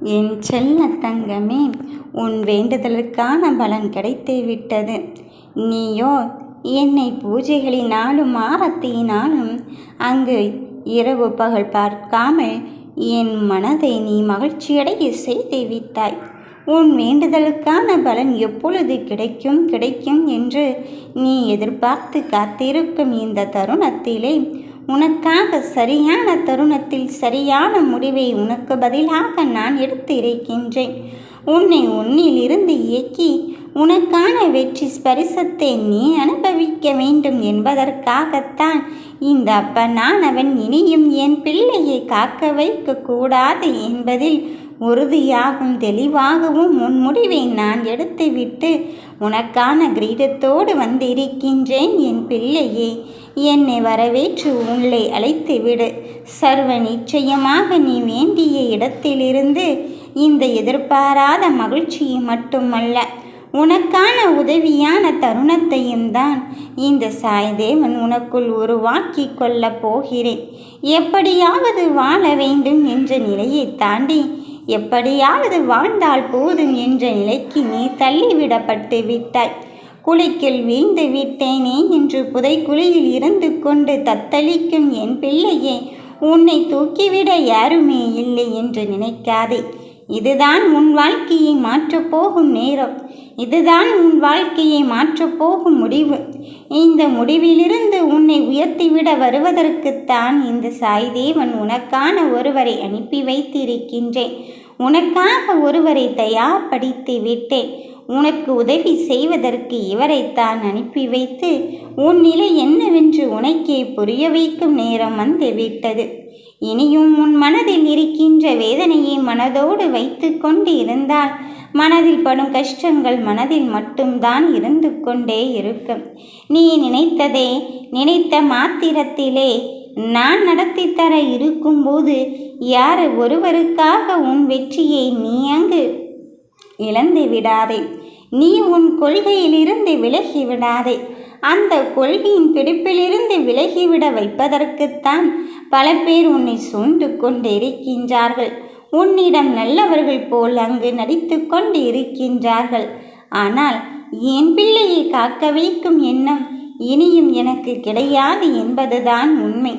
என் செல்ல தங்கமே உன் வேண்டுதலுக்கான பலன் கிடைத்து விட்டது. நீயோ என்னை பூஜைகளினாலும் ஆரத்தியினாலும் அங்கு இரவு பகல் பார்க்காமல் என் மனதை நீ மகிழ்ச்சியடைய செய்து விட்டாய். உன் வேண்டுதலுக்கான பலன் எப்பொழுது கிடைக்கும் கிடைக்கும் என்று நீ எதிர்பார்த்து காத்திருக்கும் இந்த தருணத்திலே உனக்காக சரியான தருணத்தில் சரியான முடிவை உனக்கு பதிலாக நான் எடுத்து இருக்கின்றேன் உன்னை உன்னிலிருந்து இயக்கி உனக்கான வெற்றி ஸ்பரிசத்தை நீ அனுபவிக்க வேண்டும் என்பதற்காகத்தான் இந்த அப்பனானவன் இனியும் என் பிள்ளையை காக்க வைக்க கூடாது என்பதில் உறுதியாகும் தெளிவாகவும் உன் முடிவை நான் எடுத்துவிட்டு உனக்கான கிரீடத்தோடு வந்திருக்கின்றேன் என் பிள்ளையே. என்னை வரவேற்று உள்ளே அழைத்துவிடு. சர்வ நிச்சயமாக நீ வேண்டிய இடத்திலிருந்து இந்த எதிர்பாராத மகிழ்ச்சியை மட்டுமல்ல உனக்கான உதவியான தருணத்தையும் தான் இந்த சாய்தேவன் உனக்குள் உருவாக்கி கொள்ளப் போகிறேன். எப்படியாவது வாழ வேண்டும் என்ற நிலையை தாண்டி எப்படியாவது வாழ்ந்தால் போதும் என்ற நிலைக்கு நீ தள்ளிவிடப்பட்டு விட்டாய். குழிக்குள் வீழ்ந்து விட்டேனே என்று புதைக்குழியில் இருந்து கொண்டு தத்தளிக்கும் என் பிள்ளையே உன்னை தூக்கிவிட யாருமே இல்லை என்று நினைக்காதே. இதுதான் உன் வாழ்க்கையை மாற்றப் போகும் நேரம். இதுதான் உன் வாழ்க்கையை மாற்றப் போகும் முடிவு. இந்த முடிவிலிருந்து உன்னை உயர்த்திவிட வருவதற்குத்தான் இந்த சாய்தேவன் உனக்கான ஒருவரை அனுப்பி வைத்திருக்கின்றேன். உனக்காக ஒருவரை தயார்படுத்தி விட்டேன். உனக்கு உதவி செய்வதற்கு இவரைத்தான் அனுப்பி வைத்து உன் நிலை என்னவென்று உனக்கே புரிய வைக்கும் நேரம் வந்துவிட்டது இனியும் உன் மனதில் இருக்கின்ற வேதனையை மனதோடு வைத்து கொண்டு இருந்தால் மனதில் படும் கஷ்டங்கள் மனதில் மட்டும்தான் இருந்து கொண்டே இருக்கும். நீ நினைத்ததே நினைத்த மாத்திரத்திலே நான் நடத்தி தர இருக்கும்போது யார் ஒருவருக்காக உன் வெற்றியை நீ அங்கு இழந்து விடாதே. நீ உன் கொள்கையிலிருந்து விலகி விடாதே. அந்த கொள்கையின் பிடிப்பிலிருந்து விலகிவிட வைப்பதற்குத்தான் பல பேர் உன்னை சூழ்ந்து கொண்டு இருக்கின்றார்கள் உன்னிடம் நல்லவர்கள் போல் அங்கு நடித்து கொண்டு இருக்கின்றார்கள் ஆனால் என் பிள்ளையை காக்க வைக்கும் எண்ணம் இனியும் எனக்கு கிடையாது என்பதுதான் உண்மை.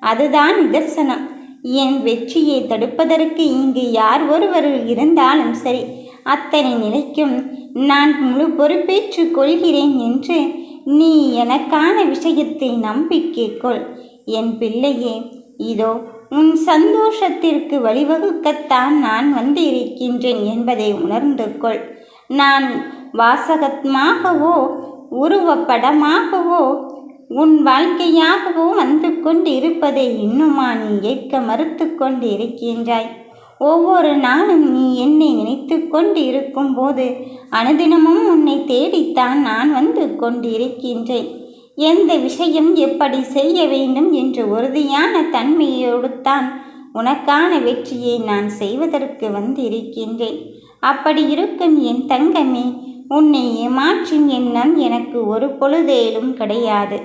அதுதான் நிதர்சனம். என் வெற்றியை தடுப்பதற்கு இங்கு யார் ஒருவர் இருந்தாலும் சரி அத்தனை நிலைக்கும் நான் முழு பொறுப்பேற்று கொள்கிறேன் என்று நீ எனக்கான விஷயத்தை நம்பிக்கை கொள் என் பிள்ளையே இதோ உன் சந்தோஷத்திற்கு வழிவகுக்கத்தான் நான் வந்து இருக்கின்றேன் என்பதை உணர்ந்து கொள். நான் வாசகமாகவோ உருவப்படமாகவோ உன் வாழ்க்கையாகவோ வந்து கொண்டு இருப்பதை இன்னுமா நீ ஏற்க மறுத்து கொண்டு இருக்கின்றாய் ஒவ்வொரு நாளும் நீ என்னை நினைத்து கொண்டு இருக்கும்போது அனுதினமும் உன்னை தேடித்தான் நான் வந்து கொண்டிருக்கின்றேன். எந்த விஷயம் எப்படி செய்ய வேண்டும் என்று உறுதியான தன்மையோடு தான் உனக்கான வெற்றியை நான் செய்வதற்கு வந்திருக்கின்றேன். அப்படி இருக்கும் என் தங்கமே உன்னை ஏமாற்றும் எண்ணம் எனக்கு ஒரு பொழுதேலும் கிடையாது.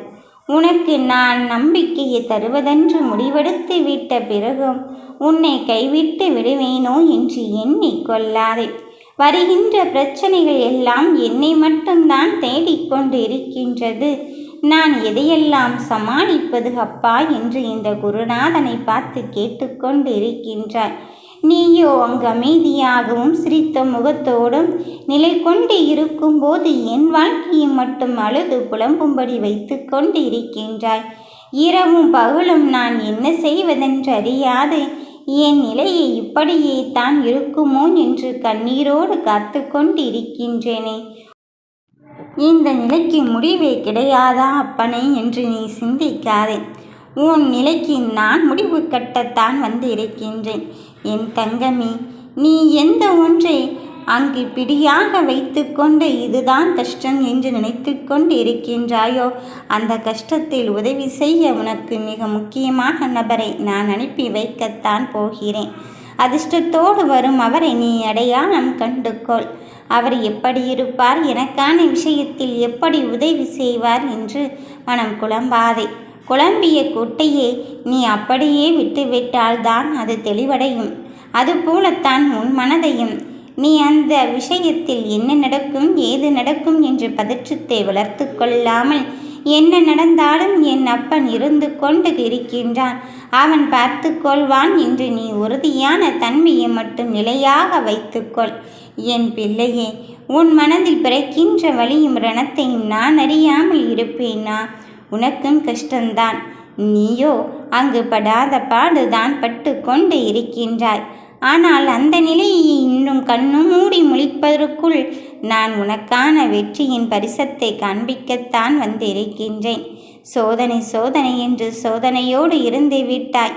உனக்கு நான் நம்பிக்கையை தருவதென்று முடிவெடுத்து விட்ட பிறகும் உன்னை கைவிட்டு விடுவேனோ என்று எண்ணி கொள்ளாதே. வருகின்ற பிரச்சனைகள் எல்லாம் என்னை மட்டும்தான் தேடிக்கொண்டு இருக்கின்றது நான் எதையெல்லாம் சமாளிப்பது அப்பா என்று இந்த குருநாதனை பார்த்து கேட்டுக்கொண்டு இருக்கின்றார் நீயோ அங்கு அமைதியாகவும் சிரித்த முகத்தோடும் நிலை கொண்டு இருக்கும்போது என் வாழ்க்கையை மட்டும் அழுது புலம்பும்படி வைத்து கொண்டு இருக்கின்றாய் இரவும் பகலும் நான் என்ன செய்வதென்று அறியாது என் நிலையை இப்படியே தான் இருக்குமோ என்று கண்ணீரோடு காத்து கொண்டு இருக்கின்றேனே இந்த நிலைக்கு முடிவே கிடையாதா அப்பனே என்று நீ சிந்திக்காதே. உன் நிலைக்கு நான் முடிவு கட்டத்தான் வந்து இருக்கின்றேன் என் தங்கமே நீ எந்த ஒன்றை அங்கு பிடியாக வைத்துக்கொண்டு இதுதான் கஷ்டம் என்று நினைத்து கொண்டு இருக்கின்றாயோ அந்த கஷ்டத்தில் உதவி செய்ய உனக்கு மிக முக்கியமான நபரை நான் அனுப்பி வைக்கத்தான் போகிறேன். அதிர்ஷ்டத்தோடு வரும் அவரை நீ அடையாளம் கண்டுகொள். அவர் எப்படி இருப்பார் எனக்கான விஷயத்தில் எப்படி உதவி செய்வார் என்று மனம் குழம்பாதே. குழம்பிய குட்டையே நீ அப்படியே விட்டுவிட்டால்தான் அது தெளிவடையும். அதுபோலத்தான் உன் மனதையும். நீ அந்த விஷயத்தில் என்ன நடக்கும் ஏது நடக்கும் என்று பதற்றத்தை வளர்த்து கொள்ளாமல் என்ன நடந்தாலும் என் அப்பன் இருந்து கொண்டு இருக்கின்றான். அவன் பார்த்து கொள்வான் என்று நீ உறுதியான தன்மையை மட்டும் நிலையாக வைத்துக்கொள் என் பிள்ளையே உன் மனதில் பிறக்கின்ற வழியும் ரணத்தையும் நான் அறியாமல் இருப்பேனா? உனக்கும் கஷ்டந்தான் நீயோ அங்கு படாத பாடுதான் பட்டு கொண்டு இருக்கின்றாய். ஆனால் அந்த நிலையை இன்னும் கண்ணும் மூடி முழிப்பதற்குள் நான் உனக்கான வெற்றியின் பரிசத்தை காண்பிக்கத்தான் வந்திருக்கின்றேன். சோதனை சோதனை என்று சோதனையோடு இருந்து விட்டாய்.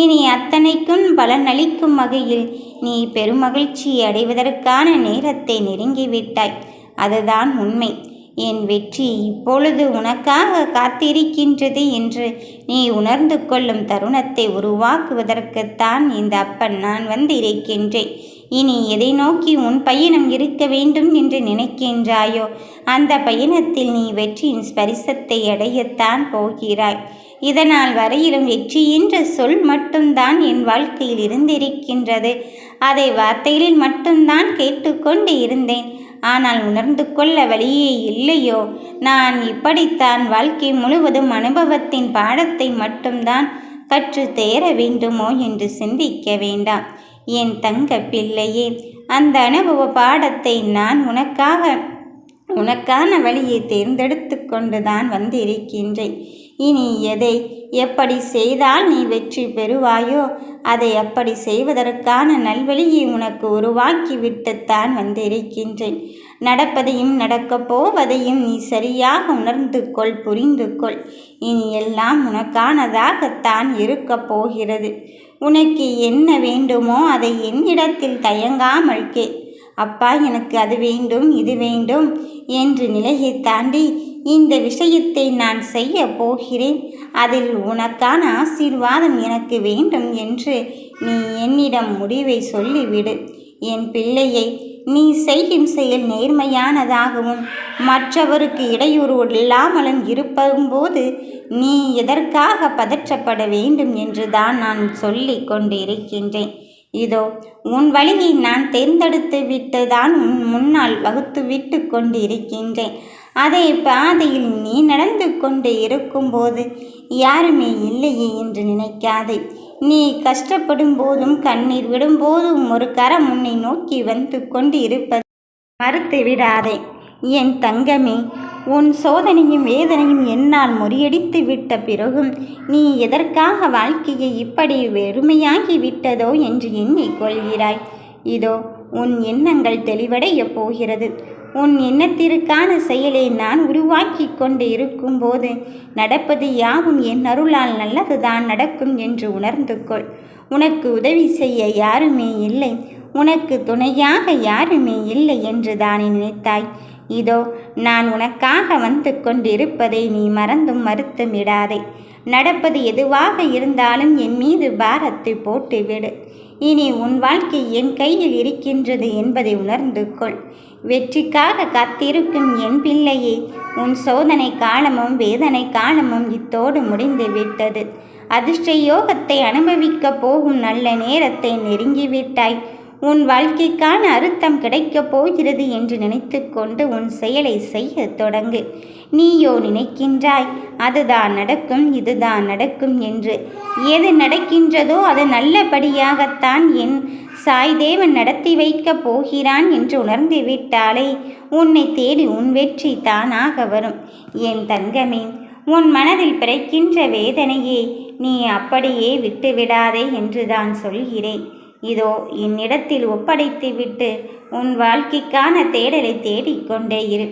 இனி அத்தனைக்கும் பலனளிக்கும் வகையில் நீ பெருமகிழ்ச்சி அடைவதற்கான நேரத்தை நெருங்கிவிட்டாய் அதுதான் உண்மை. என் வெற்றி இப்பொழுது உனக்காக காத்திருக்கின்றது என்று நீ உணர்ந்து கொள்ளும் தருணத்தை உருவாக்குவதற்குத்தான் இந்த அப்பன் நான் வந்திருக்கின்றேன். இனி எதை நோக்கி உன் பயணம் இருக்க வேண்டும் என்று நினைக்கின்றாயோ அந்த பயணத்தில் நீ வெற்றியின் ஸ்பரிசத்தை அடையத்தான் போகிறாய். இதனால் வரையிலும் வெற்றி என்ற சொல் மட்டும்தான் என் வாழ்க்கையில் இருந்திருக்கின்றது. அதை வார்த்தைகளில் மட்டும்தான் கேட்டுக்கொண்டு இருந்தேன். ஆனால் உணர்ந்து கொள்ள வழியே இல்லையோ? நான் இப்படித்தான் வாழ்க்கை முழுவதும் அனுபவத்தின் பாடத்தை மட்டும்தான் கற்று தேர வேண்டுமோ என்று சிந்திக்க வேண்டாம். என் தங்க பிள்ளையே அந்த அனுபவ பாடத்தை நான் உனக்காக உனக்கான வழியை தேர்ந்தெடுத்து கொண்டுதான் வந்திருக்கின்றேன். இனி எதை எப்படி செய்தால் நீ வெற்றி பெறுவாயோ அதை அப்படி செய்வதற்கான நல்வழியை உனக்கு உருவாக்கிவிட்டுத்தான் வந்திருக்கின்றேன். நடப்பதையும் நடக்கப் போவதையும் நீ சரியாக உணர்ந்து கொள் புரிந்து கொள். இனி எல்லாம் உனக்கானதாகத்தான் இருக்கப் போகிறது. உனக்கு என்ன வேண்டுமோ அதை என்னிடத்தில் தயங்காமல் கே அப்பா எனக்கு அது வேண்டும் இது வேண்டும் என்று நிலையை தாண்டி இந்த விஷயத்தை நான் செய்ய போகிறேன். அதில் உனக்கான ஆசீர்வாதம் எனக்கு வேண்டும் என்று நீ என்னிடம் முடிவை சொல்லிவிடு. என் பிள்ளையை நீ செய்யும் செயல் நேர்மையானதாகவும் மற்றவருக்கு இடையூறு இல்லாமலும் இருப்பதும்போது நீ எதற்காக பதற்றப்பட வேண்டும் என்று தான் நான் சொல்லி கொண்டிருக்கின்றேன். இதோ உன் வழியை நான் தேர்ந்தெடுத்து விட்டுதான் உன் முன்னால் வகுத்து விட்டு கொண்டிருக்கின்றேன். அதே பாதையில் நீ நடந்து கொண்டு இருக்கும்போது யாருமே இல்லையே என்று நினைக்காதே. நீ கஷ்டப்படும் போதும் கண்ணீர் விடும்போதும் ஒரு கரம் உன்னை நோக்கி வந்து கொண்டு இருப்பது மறுத்து விடாதே. என் தங்கமே உன் சோதனையும் வேதனையும் என்னால் முறியடித்து விட்ட பிறகும் நீ எதற்காக வாழ்க்கையை இப்படி வெறுமையாகி விட்டதோ என்று எண்ணிக்கொள்கிறாய் இதோ உன் எண்ணங்கள் தெளிவடைய போகிறது. உன் எண்ணத்திற்கான செயலை நான் உருவாக்கி கொண்டு இருக்கும்போது நடப்பது யாவும் என் அருளால் நல்லதுதான் நடக்கும் என்று உணர்ந்து கொள் உனக்கு உதவி செய்ய யாருமே இல்லை. உனக்கு துணையாக யாருமே இல்லை என்று தானே நினைத்தாய். இதோ நான் உனக்காக வந்து கொண்டிருப்பதை நீ மறந்தும் மறுத்தும் விடாதே. நடப்பது எதுவாக இருந்தாலும் என் மீது பாரத்தை போட்டுவிடு. இனி உன் வாழ்க்கை என் கையில் இருக்கின்றது என்பதை உணர்ந்து கொள் வெற்றிக்காக காத்திருக்கும் என் பிள்ளையே உன் சோதனை காலமும் வேதனை காலமும் இத்தோடு முடிந்து விட்டது. அதிர்ஷ்ட யோகத்தை அனுபவிக்கப் போகும் நல்ல நேரத்தை நெருங்கிவிட்டாய் உன் வாழ்க்கைக்கான அர்த்தம் கிடைக்கப் போகிறது என்று நினைத்து கொண்டு உன் செயலை செய்ய தொடங்கு. நீயோ நினைக்கின்றாய் அதுதான் நடக்கும் இதுதான் நடக்கும் என்று. எது நடக்கின்றதோ அது நல்லபடியாகத்தான் என் சாய்தேவன் நடத்தி வைக்கப் போகிறான் என்று உணர்ந்து விட்டாலே உன்னை தேடி உன் வெற்றி தானாக வரும். என் தங்கமே உன் மனதில் பிறக்கின்ற வேதனையே நீ அப்படியே விட்டுவிடாதே என்று தான் சொல்கிறேன். இதோ என்னிடத்தில் ஒப்படைத்துவிட்டு உன் வாழ்க்கைக்கான தேடலை தேடிக்கொண்டே இரு.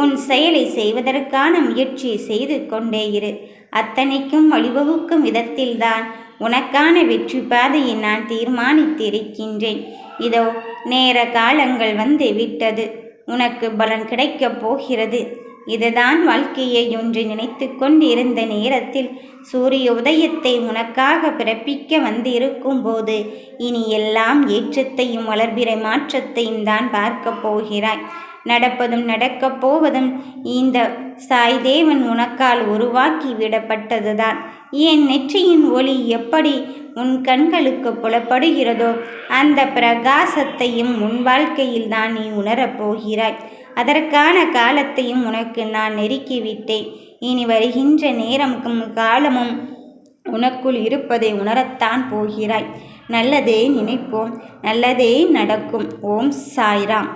உன் செயலை செய்வதற்கான முயற்சி செய்து கொண்டே இரு. அத்தனைக்கும் வழிவகுக்கும் விதத்தில்தான் உனக்கான வெற்றி பாதையை நான் தீர்மானித்திருக்கின்றேன். இதோ நேர காலங்கள் வந்து விட்டது. உனக்கு பலன் கிடைக்கப் போகிறது. இதுதான் வாழ்க்கையை ஒன்று நினைத்து கொண்டிருந்த நேரத்தில் சூரிய உதயத்தை உனக்காக பிறப்பிக்க வந்திருக்கும் போது இனி எல்லாம் ஏற்றத்தையும் வளர்பிற மாற்றத்தையும் தான் பார்க்கப் போகிறாய். நடப்பதும் நடக்கப் போவதும் இந்த சாய்தேவன் உனக்கால் உருவாக்கி விடப்பட்டதுதான். என் நெற்றியின் ஒளி எப்படி உன் கண்களுக்கு புலப்படுகிறதோ அந்த பிரகாசத்தையும் உன் வாழ்க்கையில் தான் நீ உணரப் போகிறாய். அதற்கான காலத்தையும் உனக்கு நான் நெருக்கிவிட்டேன் இனி வருகின்ற நேரமும் காலமும் உனக்குள் இருப்பதை உணரத்தான் போகிறாய். நல்லதே நினைப்போம் நல்லதே நடக்கும். ஓம் சாய்ராம்.